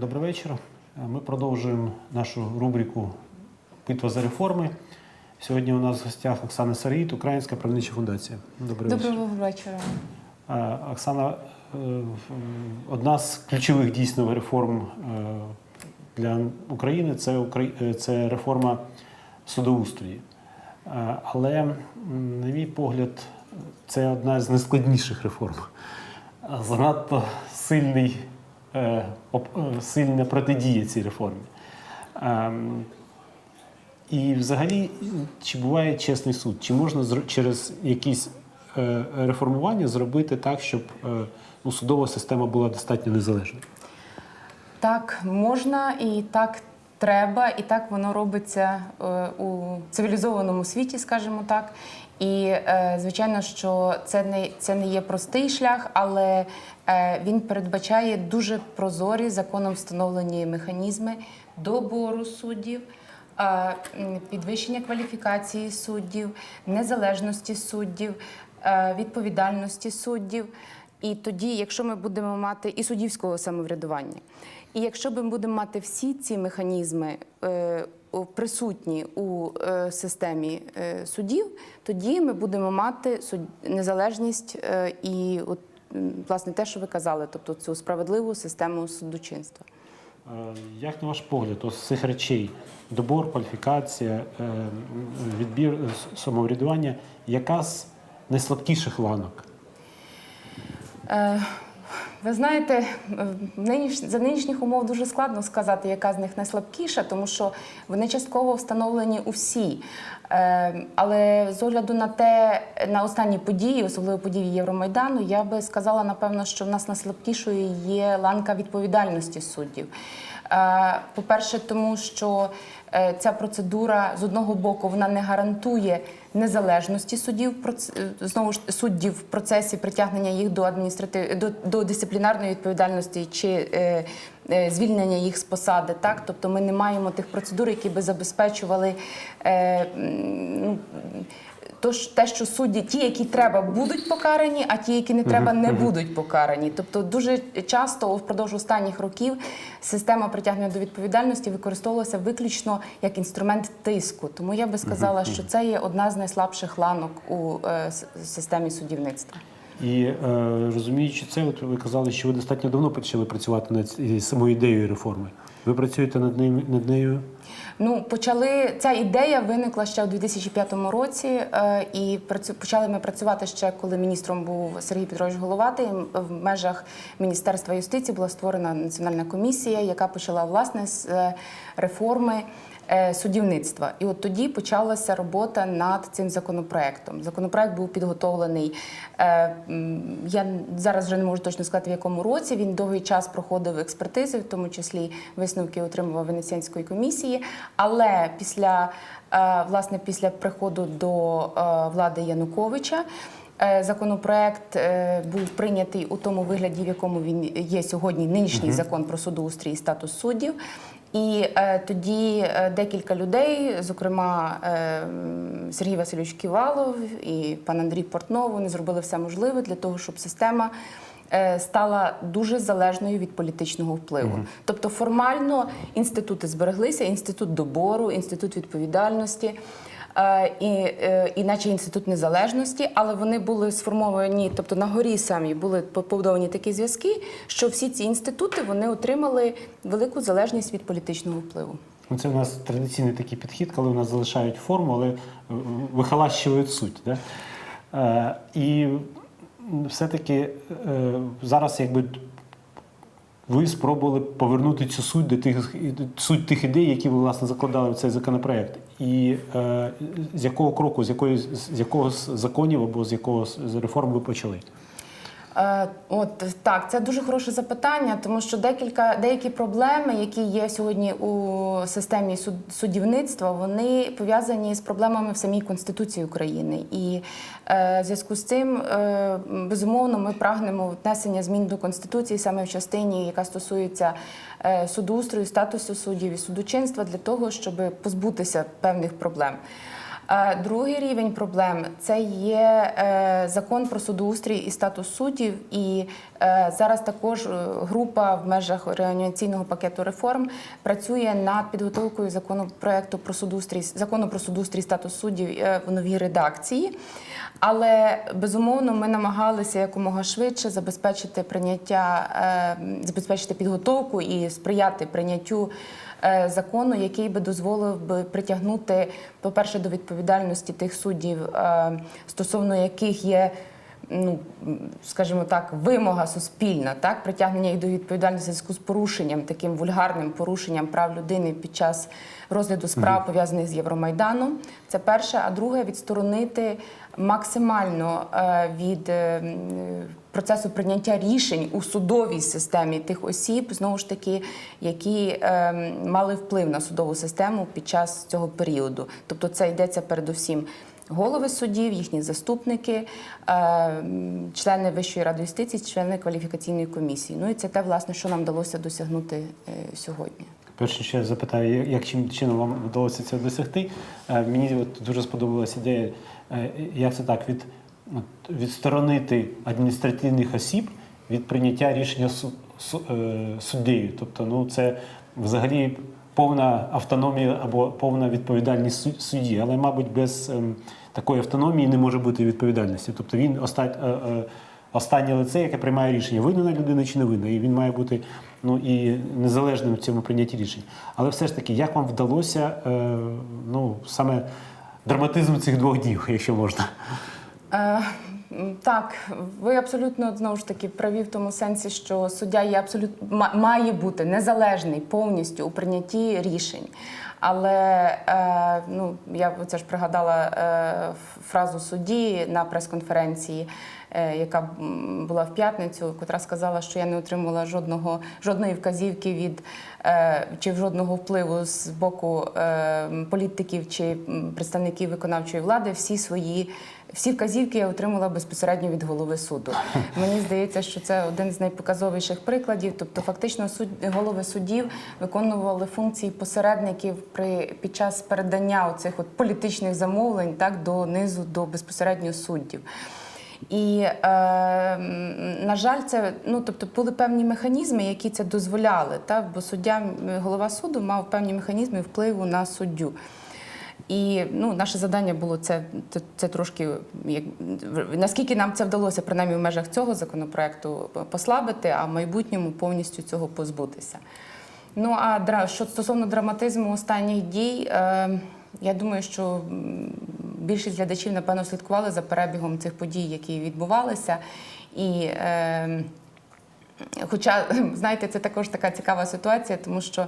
Добрий вечір. Ми продовжуємо нашу рубрику Битва за реформи. Сьогодні у нас в гостях Оксана Саріїт, Українська правнича фундація. Добрий вечір. Доброго вечора. Е, Оксана, е, одна з ключових дійсно реформ е, для України це, е, це реформа судоустрої. Е, Але, на мій погляд, це одна з найскладніших реформ. Занадто сильний, е, е, сильна протидія цій реформі. Ем, І взагалі, чи буває чесний суд? Чи можна через якісь е, реформування зробити так, щоб е, ну, судова система була достатньо незалежною? Так можна і так треба, і так воно робиться е, у цивілізованому світі, скажімо так. І е, звичайно, що це не це не є простий шлях, але е, він передбачає дуже прозорі законом встановлені механізми добору суддів. е, Підвищення кваліфікації суддів, незалежності суддів, відповідальності суддів. І тоді, якщо ми будемо мати і суддівського самоврядування, і якщо ми будемо мати всі ці механізми присутні у е, системі е, судів, тоді ми будемо мати незалежність е, і от, власне те, що ви казали, тобто цю справедливу систему судочинства. Як на ваш погляд, ось з цих речей добор, кваліфікація, відбір самоврядування, яка з найслабкіших ланок? Ви знаєте, е, за нинішніх умов дуже складно сказати, яка з них найслабкіша, тому що вони частково встановлені у всі. Е, Але з огляду на те, на останні події, особливо події Євромайдану, я би сказала, напевно, що в нас найслабкішою є ланка відповідальності суддів. Е, По-перше, тому що ця процедура з одного боку вона не гарантує незалежності суддів е, знову ж суддів в процесі притягнення їх до адміністратив до, до дисциплінарної відповідальності чи е, е, звільнення їх з посади. Так, тобто ми не маємо тих процедур, які би забезпечували. Е, ну, то ж те, що судді, ті, які треба, будуть покарані, а ті, які не треба, не будуть покарані. Тобто, дуже часто впродовж останніх років система притягнення до відповідальності використовувалася виключно як інструмент тиску. Тому я би сказала, що це є одна з найслабших ланок у е, системі судівництва. І е, розуміючи це, от ви казали, що ви достатньо давно почали працювати над самою ідеєю реформи. Ви працюєте над нею над нею. Ну, почали ця ідея виникла ще у 2005 році, е, і працю, почали ми працювати ще коли міністром був Сергій Петрович Головатий. В межах Міністерства юстиції була створена національна комісія, яка почала власне з е, реформи. Е, Судівництва, і от тоді почалася робота над цим законопроектом. Законопроект був підготовлений. е, Я зараз вже не можу точно сказати, в якому році він довгий час проходив експертизи, в тому числі висновки отримував Венеціанської комісії. Але після е, власне після приходу до влади Януковича. Законопроект був прийнятий у тому вигляді, в якому він є сьогодні. Нинішній закон про судоустрій і статус суддів. І е, тоді е, декілька людей, зокрема е, Сергій Васильович Ківалов і пан Андрій Портнов, вони зробили все можливе для того, щоб система е, стала дуже залежною від політичного впливу. Тобто формально інститути збереглися, інститут добору, інститут відповідальності. Е, І, е, іначе інститут незалежності, але вони були сформовані, тобто на горі самі були побудовані такі зв'язки, що всі ці інститути вони отримали велику залежність від політичного впливу. Це у нас традиційний такий підхід, коли у нас залишають форму, але е, вихолащують суть. Да? І все-таки зараз якби ви спробували повернути цю суть до тих суть тих ідей, які ви власне закладали в цей законопроект. І е, з якого кроку, з якої з якого з законів або з якого з реформ ви почали? Е, От так, це дуже хороше запитання, тому що декілька деякі проблеми, які є сьогодні у системі суд, суддівництва, вони пов'язані з проблемами в самій Конституції України. І е, в зв'язку з цим, е, безумовно, ми прагнемо внесення змін до Конституції саме в частині, яка стосується е, судоустрою, статусу суддів і судочинства, для того, щоб позбутися певних проблем. Другий рівень проблем це є е, закон про судоустрій і статус суддів. І е, зараз також е, група в межах реанімаційного пакету реформ працює над підготовкою законопроекту про судоустрій, закону про судоустрій статус суддів в новій редакції. Але безумовно ми намагалися якомога швидше забезпечити прийняття, забезпечити підготовку і сприяти прийняттю закону, який би дозволив би притягнути, по-перше, до відповідальності тих суддів, е, стосовно яких є. Ну, скажімо так, вимога суспільна, так притягнення їх до відповідальності в зв'язку з порушенням, таким вульгарним порушенням прав людини під час розгляду справ пов'язаних з Євромайданом. Це перше. А друге відсторонити максимально е, від е, процесу прийняття рішень у судовій системі тих осіб, знову ж таки, які е, мали вплив на судову систему під час цього періоду. Тобто, це йдеться передусім. Голови судів, їхні заступники, члени Вищої ради юстиції, члени кваліфікаційної комісії. Ну і це те, власне, що нам вдалося досягнути сьогодні. Перше, що я запитаю, як- яким чином вам вдалося це досягти? Мені от дуже сподобалася ідея, як це так, від, відсторонити адміністративних осіб від прийняття рішення су, су- е, суддею. Тобто, ну це взагалі повна автономія або повна відповідальність судді, але, мабуть, без ем, такої автономії не може бути відповідальності. Тобто він оста- е, е, останнє лице, яке приймає рішення, винна людина чи не винна, і він має бути ну і незалежним в цьому прийнятті рішень. Але все ж таки, як вам вдалося е, ну саме драматизм цих двох днів, якщо можна? Е, Так, ви абсолютно знову ж таки праві в тому сенсі, що суддя є абсолютно має бути незалежний повністю у прийнятті рішень. Але е, ну я це ж пригадала е, фразу судді на прес-конференції, яка була в п'ятницю, котра сказала, що я не отримала жодного жодної вказівки від е, чи жодного впливу з боку е, політиків чи представників виконавчої влади. Всі свої всі вказівки я отримала безпосередньо від голови суду. Мені здається, що це один з найпоказовіших прикладів. Тобто, фактично, суд голови судів виконували функції посередників при під час передання оцих от політичних замовлень так до низу до безпосередньо суддів. І е, на жаль, це ну тобто були певні механізми, які це дозволяли. Так? Бо суддя, голова суду мав певні механізми впливу на суддю. І ну, наше завдання було це, це, це трошки як наскільки нам це вдалося, принаймні в межах цього законопроекту послабити, а в майбутньому повністю цього позбутися. Ну а що стосовно драматизму останніх дій, е, я думаю, що більшість глядачів напевно слідкували за перебігом цих подій, які відбувалися. І е, Хоча, знаєте, це також така цікава ситуація, тому що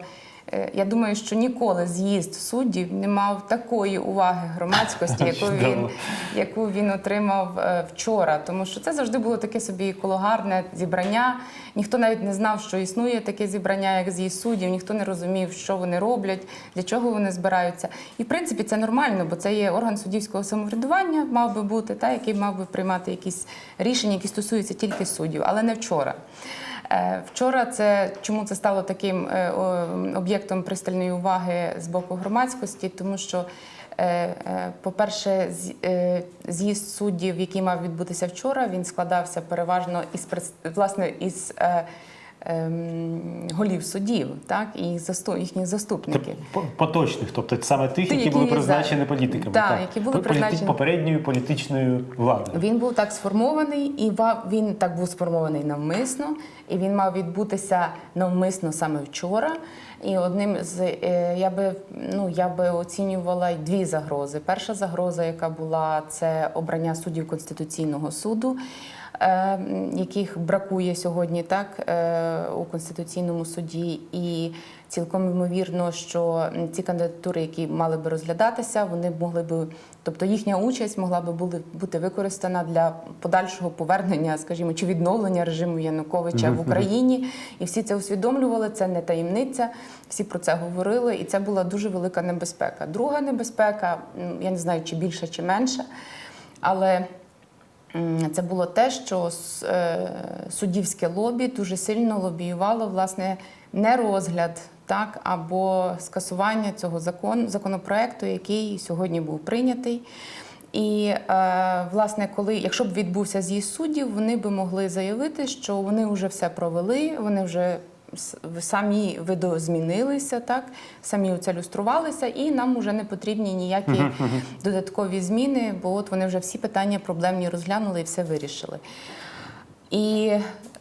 я думаю, що ніколи з'їзд суддів не мав такої уваги громадськості, яку він, яку він отримав е, вчора. Тому що це завжди було таке собі кологарне зібрання. Ніхто навіть не знав, що існує таке зібрання, як з'їзд суддів, ніхто не розумів, що вони роблять, для чого вони збираються. І в принципі це нормально, бо це є орган суддівського самоврядування, мав би бути, та, який мав би приймати якісь рішення, які стосуються тільки суддів, але не вчора. Вчора це чому це стало таким е, об'єктом пристальної уваги з боку громадськості, тому що, е, е, по-перше, з'їзд суддів, який мав відбутися вчора, він складався переважно із власне із голів судів, так і їх засту- їхніх заступників. По- Поточних, тобто саме тих, Ті, які які були призначені зараз. політиками, Так, які були Політи- призначені. попередньою політичною владою. Він був так сформований, і ва- він так був сформований навмисно, і він мав відбутися навмисно саме вчора. І одним з е, я би ну я би оцінювала дві загрози. Перша загроза, яка була, це обрання суддів конституційного суду. Е, Яких бракує сьогодні так е, у конституційному суді, і цілком ймовірно, що ці кандидатури, які мали би розглядатися, вони могли би, тобто їхня участь могла би бути використана для подальшого повернення, скажімо, чи відновлення режиму Януковича в Україні. І всі це усвідомлювали. Це не таємниця. Всі про це говорили, і це була дуже велика небезпека. Друга небезпека, я не знаю, чи більша, чи менша, але Це було те, що е, суддівське лобі дуже сильно лобіювало власне не розгляд так або скасування цього закон, законопроекту, який сьогодні був прийнятий. І е, власне, коли якщо б відбувся з'їзд суддів, вони би могли заявити, що вони вже все провели, вони вже самі видозмінилися, так самі оце люструвалися, і нам вже не потрібні ніякі додаткові зміни, бо от вони вже всі питання проблемні розглянули і все вирішили. І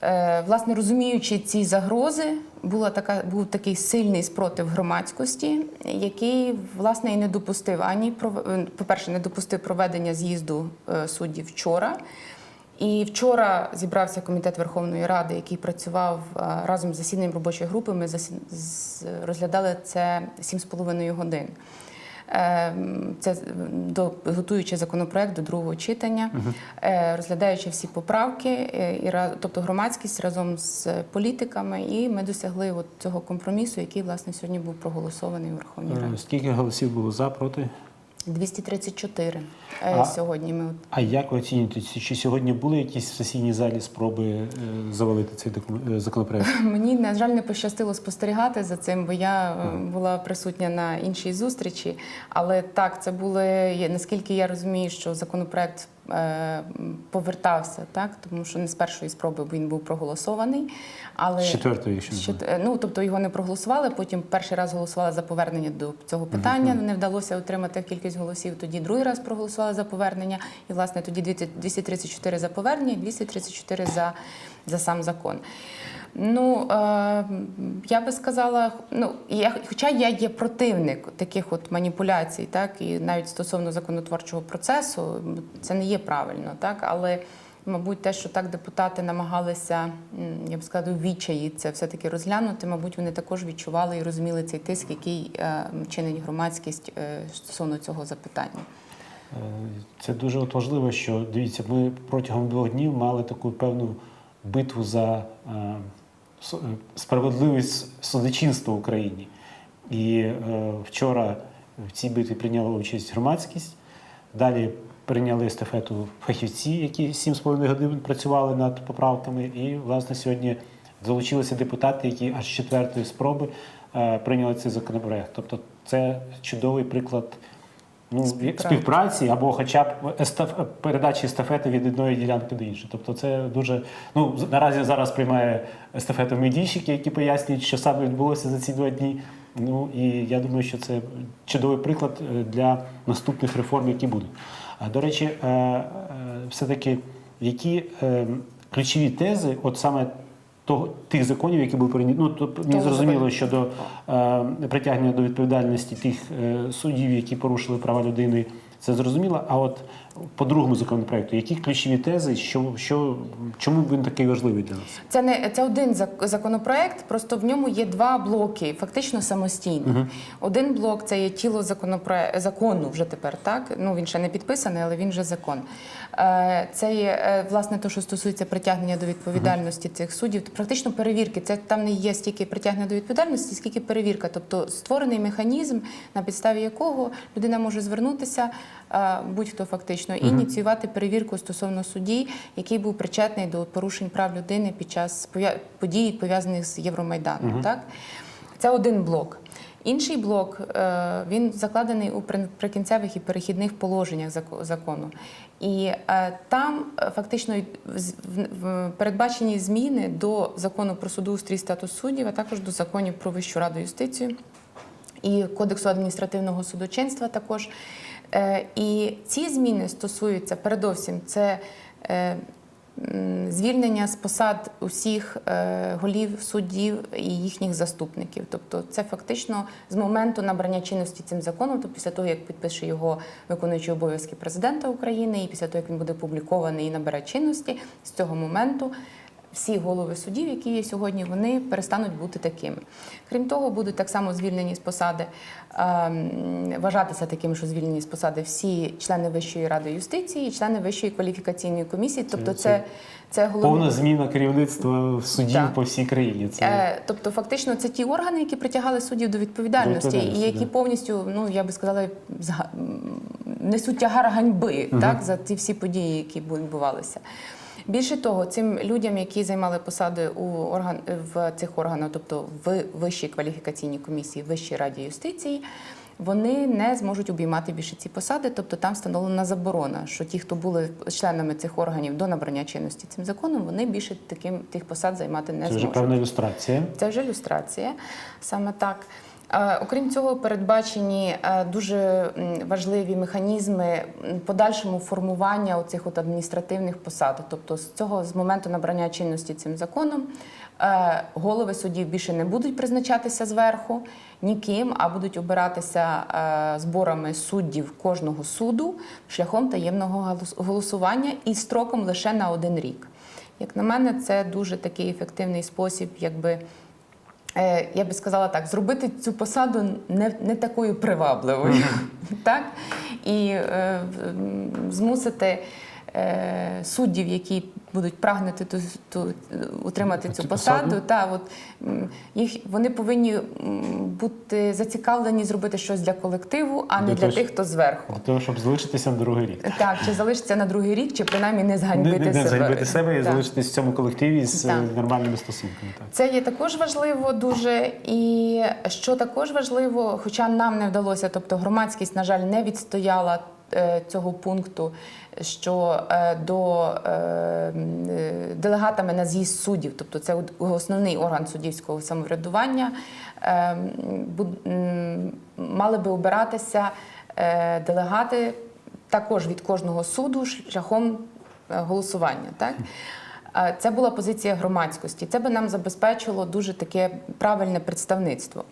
е, власне розуміючи ці загрози, була така був такий сильний спротив громадськості, який власне і не допустив ані е, по-перше, не допустив проведення з'їзду е, суддів вчора. І вчора зібрався комітет Верховної Ради, який працював е, разом з засіданням робочої групи. Ми розглядали це 7,5 годин. Ем, Це до готуючи законопроект до другого читання, е, розглядаючи всі поправки, е, і тобто громадськість разом з політиками, і ми досягли от цього компромісу, який власне сьогодні був проголосований у Верховній Е, Раді. Скільки голосів було за, проти? 234 е, А- сьогодні. Ми А як ви оцінюєте, чи сьогодні були якісь в сесійній залі спроби е, завалити цей е, законопроект? Мені на жаль не пощастило спостерігати за цим, бо я була присутня на іншій зустрічі. Але так, це були наскільки я розумію, що законопроект повертався, так тому що не з першої спроби він був проголосований. Але З четвертої, якщо Ще- е, ну тобто його не проголосували. Потім перший раз голосували за повернення до цього питання. Не вдалося отримати кількість голосів. Тоді другий раз проголосували за повернення. І власне тоді 234 за повернення, і 234 за, за сам закон. Ну е, я би сказала, ну я, хоча я є противник таких от маніпуляцій, так і навіть стосовно законотворчого процесу, це не є правильно, так але. Мабуть, те, що так депутати намагалися, я б сказала, відчаї це все-таки розглянути. Мабуть, вони також відчували і розуміли цей тиск, який е, чинить громадськість е, стосовно цього запитання. Е, Це дуже от важливо, що дивіться, ми протягом двох днів мали таку певну битву за справедливість судочинства в Україні. І е, вчора в цій битві прийняла участь громадськість. Далі прийняли естафету фахівці, які 7,5 годин працювали над поправками. І, власне, сьогодні залучилися депутати, які аж четвертої спроби е, прийняли цей законопроект. Тобто, це чудовий приклад ну, Співпраці. співпраці або хоча б естаф... передачі естафети від одної ділянки до іншої. Тобто це дуже. Ну, наразі зараз приймає естафету медійщики, які пояснюють, що саме відбулося за ці два дні. Ну і я думаю, що це чудовий приклад е, для наступних реформ, які будуть. А до речі, е, е, все-таки які е, ключові тези, от саме того тих законів, які були прийняті, ну тобто не зрозуміло, щодо е, притягнення до відповідальності тих е, суддів, які порушили права людини, це зрозуміло. А от по другому законопроекту, які ключові тези, що, що чому він такий важливий для нас? Це не це один законопроект, просто в ньому є два блоки, фактично самостійні. Один блок це є тіло законопрое... закону вже тепер, так? Ну він ще не підписаний, але він вже закон. Е, Це є е, власне те, що стосується притягнення до відповідальності цих суддів. Практично перевірки. Це там не є стільки притягнення до відповідальності, скільки перевірка. Тобто створений механізм, на підставі якого людина може звернутися, будь-хто фактично, ініціювати перевірку стосовно судді, який був причетний до порушень прав людини під час подій, пов'язаних з Євромайданом. Так? Це один блок. Інший блок е, він закладений у прикінцевих і перехідних положеннях закону. І е, там е, фактично передбачені зміни до закону про судоустрій статус суддів, а також до законів про Вищу раду юстицію і Кодексу адміністративного судочинства також. Е, І ці зміни стосуються передовсім це е, звільнення з посад усіх е, голів суддів і їхніх заступників. Тобто, це фактично з моменту набрання чинності цим законом, тобто після того, як підпише його виконуючий обов'язки президента України, і після того, як він буде опублікований і набере чинності, з цього моменту всі голови судів, які є сьогодні, вони перестануть бути такими. Крім того, будуть так само звільнені з посади, ем, вважатися такими, що звільнені з посади всі члени Вищої ради юстиції і члени Вищої кваліфікаційної комісії. Тобто, це це, це. Повна зміна керівництва суддів Так. по всій країні. Це Е, Тобто, фактично, це ті органи, які притягали суддів до відповідальності, До і які да. повністю, ну я би сказала, несуть тягар ганьби так, за ті всі події, які бу- відбувалися. Більше того, цим людям, які займали посади у орган в цих органах, тобто в вищій кваліфікаційній комісії, Вищій раді юстиції, вони не зможуть обіймати більше ці посади, тобто там встановлена заборона, що ті, хто були членами цих органів до набрання чинності цим законом, вони більше таким тих посад займати не Це вже певна ілюстрація. Це вже ілюстрація, саме так. Окрім цього, передбачені е, дуже важливі механізми подальшому формування оцих от адміністративних посад. Тобто, з цього з моменту набрання чинності цим законом е, голови судів більше не будуть призначатися зверху ніким, а будуть обиратися е, зборами суддів кожного суду шляхом таємного голосування і строком лише на один рік. Як на мене, це дуже такий ефективний спосіб, якби. Е, я би сказала так, зробити цю посаду не, не такою привабливою, так? І е, змусити е, суддів, які будуть прагнути ту, ту, утримати цю Цю посаду, посаду? та, от, їх, вони повинні бути зацікавлені зробити щось для колективу, а не Для для того, тих, хто зверху. Для того, щоб залишитися на другий рік. Так, чи залишиться на другий рік, чи принаймні не Не, зганьбити не, не себе. зганьбити себе і Так. залишитись в цьому колективі з Так. е, нормальними стосунками. Так. Це є також важливо дуже. І що також важливо, хоча нам не вдалося, тобто громадськість, на жаль, не відстояла е, цього пункту, що е, до е, е, делегатами на з'їзд суддів, тобто це основний орган суддівського самоврядування, е, мали би обиратися е, делегати також від кожного суду шляхом е, голосування. Так? Е, Це була позиція громадськості. Це би нам забезпечило дуже таке правильне представництво.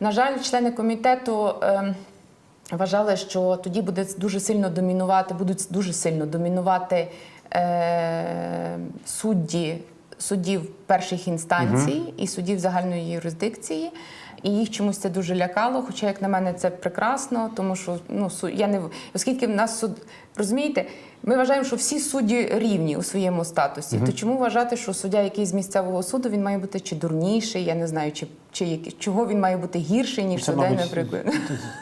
На жаль, члени комітету вважали, що тоді буде дуже сильно домінувати, будуть дуже сильно домінувати е, судді, суддів перших інстанцій і суддів загальної юрисдикції. І їх чомусь це дуже лякало. Хоча, як на мене, це прекрасно, тому що ну я не оскільки в нас суд розумієте, ми вважаємо, що всі судді рівні у своєму статусі. То чому вважати, що суддя, який з місцевого суду, він має бути чи дурніший, я не знаю, чи, чи які- чого він має бути гірший, ніж суддя, наприклад.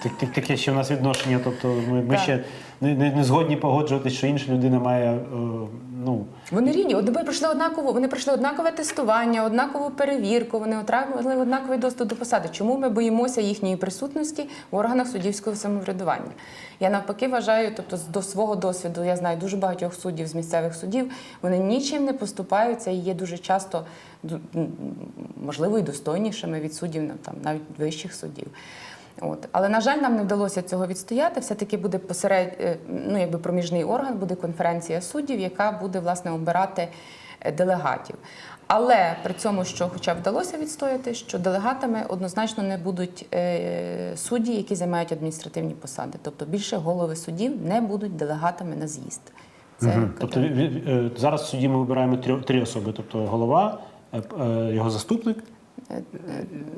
так- так- таке ще в нас відношення. Тобто ми, ми ще не, не, не згодні погоджуватися, що інша людина має е, ну, Вони рівні. Вони пройшли однаково, вони пройшли однакове тестування, однакову перевірку, вони отримали однаковий доступ до посади. Чому ми боїмося їхньої присутності в органах суддівського самоврядування? Я навпаки вважаю, тобто до свого досвіду, я знаю дуже багатьох суддів з місцевих судів, вони нічим не поступаються і є дуже часто можливо і достойнішими від суддів там навіть вищих суддів. От. Але, на жаль, нам не вдалося цього відстояти. Все-таки буде посеред, е, ну, якби проміжний орган, буде конференція суддів, яка буде власне обирати е, делегатів. Але при цьому, що хоча б вдалося відстояти, що делегатами однозначно не будуть е, судді, які займають адміністративні посади. Тобто більше голови суддів не будуть делегатами на з'їзд. Це Мгм. Тобто зараз в суді ми вибираємо три, три особи: тобто голова, його заступник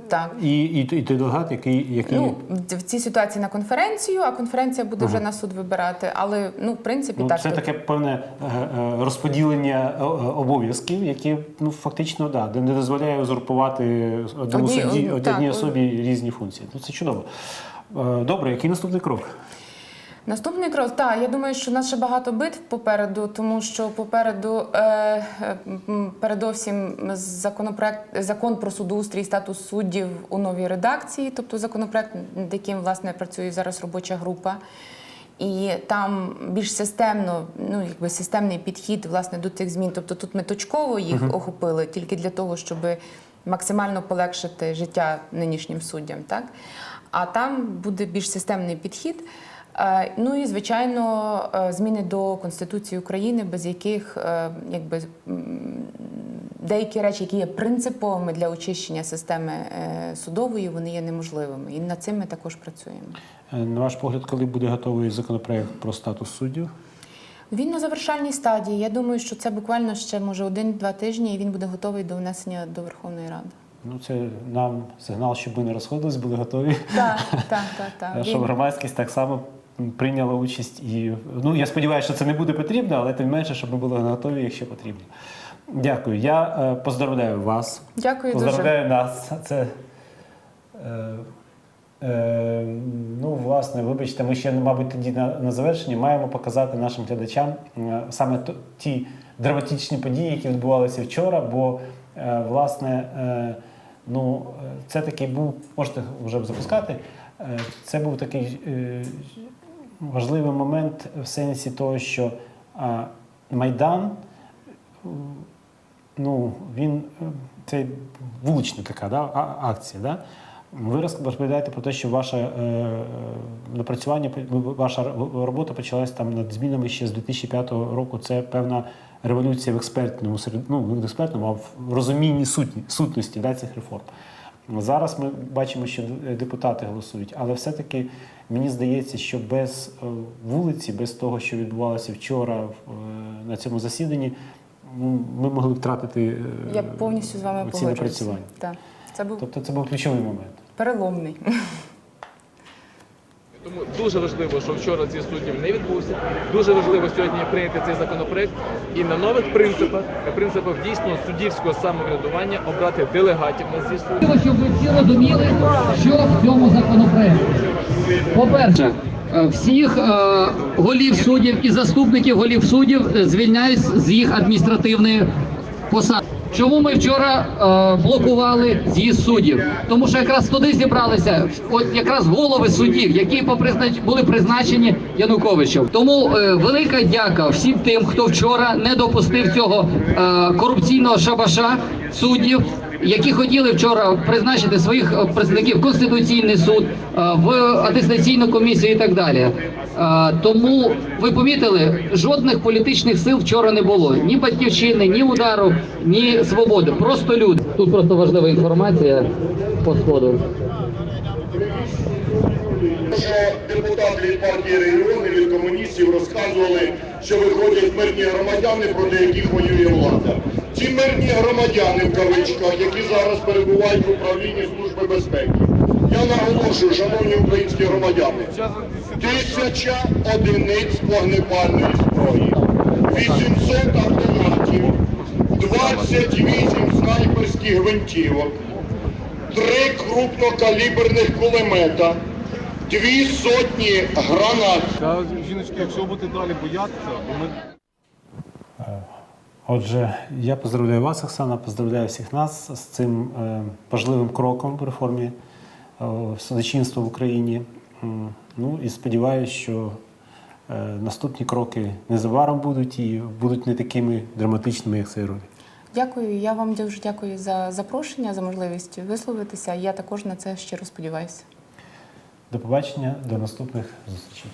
так. і, і, і той делегат, який, який Ну, в цій ситуації на конференцію, а конференція буде вже на суд вибирати. Але ну, в принципі, ну, так. це таке певне е, е, розподілення е, обов'язків, яке ну фактично да, не дозволяє узурпувати одному Одні- одній так. особі різні функції. Ну це чудово. Добре, який наступний крок? Наступний крок, так, я думаю, що нас ще багато битв попереду, тому що попереду е, е, передовсім законопроект закон про судоустрій статус суддів у новій редакції, тобто законопроект, над яким власне працює зараз робоча група. І там більш системно, ну якби системний підхід власне до цих змін. Тобто тут ми точково їх охопили тільки для того, щоб максимально полегшити життя нинішнім суддям, так а там буде більш системний підхід. Е, Ну і звичайно е, зміни до Конституції України, без яких е, якби деякі речі, які є принциповими для очищення системи судової, вони є неможливими. І над цим ми також працюємо. На ваш погляд, коли буде готовий законопроект про статус суддів? Він на завершальній стадії. Я думаю, що це буквально ще може один-два тижні, і він буде готовий до внесення до Верховної Ради. Ну, це нам сигнал, щоб ми не розходились, були готові. Так, так, так. Щоб громадськість так само прийняла участь. І ну я сподіваюся, що це не буде потрібно, але тим менше, щоб ми були готові, якщо потрібно. Дякую. Я е, поздравляю вас. Дякую дуже. Поздравляю нас. Це е, Е, ну, власне, вибачте, ми ще, мабуть, тоді на, на завершенні маємо показати нашим глядачам е, саме ті драматичні події, які відбувалися вчора, бо, е, власне, е, ну, це такий був, можете вже запускати, е, це був такий е, важливий момент в сенсі того, що Майдан ну, він е, це вулична така да, акція. Да? Ви розповідаєте про те, що ваше е, напрацювання, ваша робота почалась там над змінами ще з 2005 року. Це певна революція в експертному ну, в експертному, а в розумінні сутні, сутності да, цих реформ. Зараз ми бачимо, що депутати голосують, але все-таки мені здається, що без е, вулиці, без того, що відбувалося вчора е, на цьому засіданні, ми могли втратити е, Я повністю з вами ці напрацювання. Так, це був Тобто це був ключовий момент. переломний. Тому дуже важливо, що вчора з'їзд суддів не відбувся. Дуже важливо сьогодні прийняти цей законопроект і на нових принципах, на принципах дійсно суддівського самоврядування обрати делегатів на суддів. Важливо, щоб ви всі розуміли, що в цьому законопроекті. По-перше, е, всіх е, голів суддів і заступників голів суддів звільняють з їх адміністративної посади. Чому ми вчора е, блокували з'їзд суддів? Тому що якраз туди зібралися от якраз голови суддів, які попризнач... були призначені Януковичем. Тому е, велика дяка всім тим, хто вчора не допустив цього е, корупційного шабаша суддів, які хотіли вчора призначити своїх е, представників в Конституційний суд, е, в атестаційну комісію і так далі. Е, Тому ви помітили, жодних політичних сил вчора не було. Ні батьківщини, ні удару, ні свободи. Просто люди. Тут просто важлива інформація по сходу. що депутати від партії регіони від комуністів розказували, що виходять мирні громадяни, проти яких воює влада. Ці мирні громадяни в кавичках, які зараз перебувають в управлінні Служби безпеки. Я наголошую, шановні українські громадяни, тисяча одиниць вогнепальної зброї, 800 автоматів, 28 снайперських гвинтівок, три крупнокаліберних кулемета, дві сотні гранат. Та жіночки, якщо будете далі боятися, бо ми Отже, я поздравляю вас, Оксана, поздравляю всіх нас з цим е, важливим кроком в реформі е, судочинства в Україні. Ну і сподіваюся, що е, наступні кроки незабаром будуть і будуть не такими драматичними, як цей роль. Дякую. Я вам дуже дякую за запрошення, за можливість висловитися. Я також на це щиро сподіваюся. До побачення, до наступних зустрічей.